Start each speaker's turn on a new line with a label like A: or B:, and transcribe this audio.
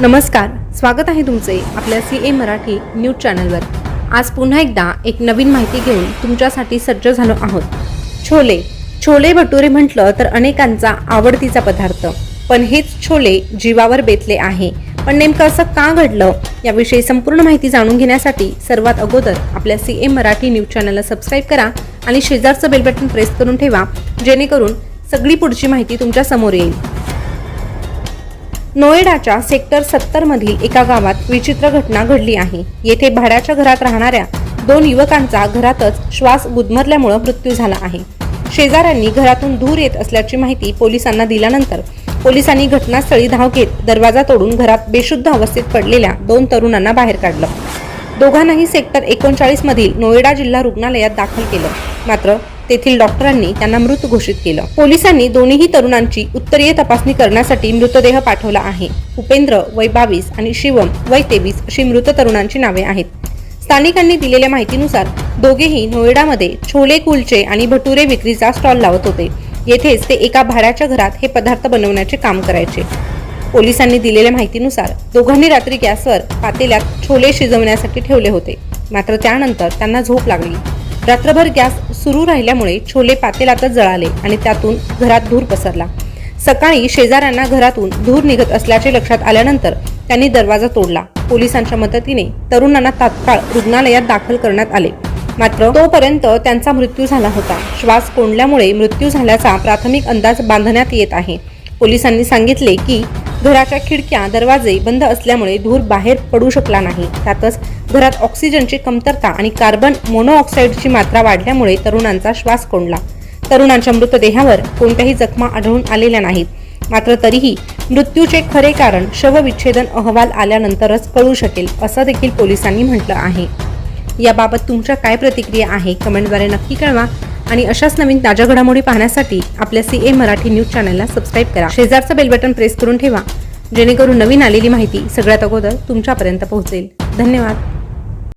A: नमस्कार स्वागत आहे तुमचे आपल्या सी ए मराठी न्यूज चॅनलवर. आज पुन्हा एकदा एक नवीन माहिती घेऊन तुमच्यासाठी सज्ज झालो आहोत. छोले. छोले भटुरे म्हटलं तर अनेकांचा आवडतीचा पदार्थ. पण हेच छोले जीवावर बेतले आहे. पण नेमकं असं का घडलं? याविषयी संपूर्ण माहिती जाणून घेण्यासाठी सर्वात अगोदर आपल्या सी ए मराठी न्यूज चॅनलला सबस्क्राईब करा आणि शेजारचं बेल बटन प्रेस करून ठेवा जेणेकरून सगळी पुढची माहिती तुमच्यासमोर येईल. नोएडाच्या सेक्टर सत्तर मधील एका गावात विचित्र घटना घडली आहे. येथे भाड्याच्या घरात राहणाऱ्या दोन युवकांचा घरातच श्वास गुदमरल्यामुळे मृत्यू झाला आहे. शेजाऱ्यांनी घरातून धूर येत असल्याची माहिती पोलिसांना दिल्यानंतर पोलिसांनी घटनास्थळी धाव घेत दरवाजा तोडून घरात बेशुद्ध अवस्थेत पडलेल्या दोन तरुणांना बाहेर काढलं. दोघांनाही सेक्टर एकोणचाळीस मधील नोएडा जिल्हा रुग्णालयात दाखल केलं. मात्र तेथील डॉक्टरांनी त्यांना मृत घोषित केलं. पोलिसांनी दोन्ही तरुणांची उत्तरीय तपासणी करण्यासाठी मृतदेह पाठवला आहे. उपेंद्र वय बावीस आणि शिवम वय तेवीस अशी मृत तरुणांची नावे आहेत. स्थानिकांनी दिलेल्या माहितीनुसार दोघेही नोएडामध्ये छोले कुलचे आणि भटुरे विक्रीचा स्टॉल लावत होते. येथेच ते एका भाड्याच्या घरात हे पदार्थ बनवण्याचे काम करायचे. पोलिसांनी दिलेल्या माहितीनुसार दोघांनी रात्री गॅसवर पातेल्यात छोले शिजवण्यासाठी ठेवले होते. मात्र त्यानंतर त्यांना झोप लागली. रात्रभर गॅस सुरू राहिल्यामुळे छोले पातेलातच जळाले आणि त्यातून घरात धूर पसरला. सकाळी शेजाऱ्यांना घरातून धूर निघत असल्याचे लक्षात आल्यानंतर त्यांनी दरवाजा तोडला. पोलिसांच्या मदतीने तरुणांना तात्काळ रुग्णालयात दाखल करण्यात आले. मात्र तोपर्यंत त्यांचा मृत्यू झाला होता. श्वास कोंडल्यामुळे मृत्यू झाल्याचा प्राथमिक अंदाज बांधण्यात येत आहे. पोलिसांनी सांगितले की घराच्या खिडक्या दरवाजे बंद असल्यामुळे धूर बाहेर पडू शकला नाही. त्यातच घरात ऑक्सिजनची कमतरता आणि कार्बन मोनोऑक्साईडची मात्रा वाढल्यामुळे तरुणांचा श्वास कोंडला. तरुणांच्या मृतदेहावर कोणत्याही जखमा आढळून आलेल्या नाहीत. मात्र तरीही मृत्यूचे खरे कारण शवविच्छेदन अहवाल आल्यानंतरच कळू शकेल असं देखील पोलिसांनी म्हटलं आहे. याबाबत तुमच्या काय प्रतिक्रिया आहे कमेंटद्वारे नक्की कळवा आणि अशाच नवीन ताज्या घडामोडी पाहण्यासाठी आपल्या सी ए मराठी न्यूज चॅनलला सबस्क्राईब करा. शेजारचं बेल बटन प्रेस करून ठेवा जेणेकरून नवीन आलेली माहिती सगळ्यात अगोदर तुमच्यापर्यंत पोहोचेल. धन्यवाद.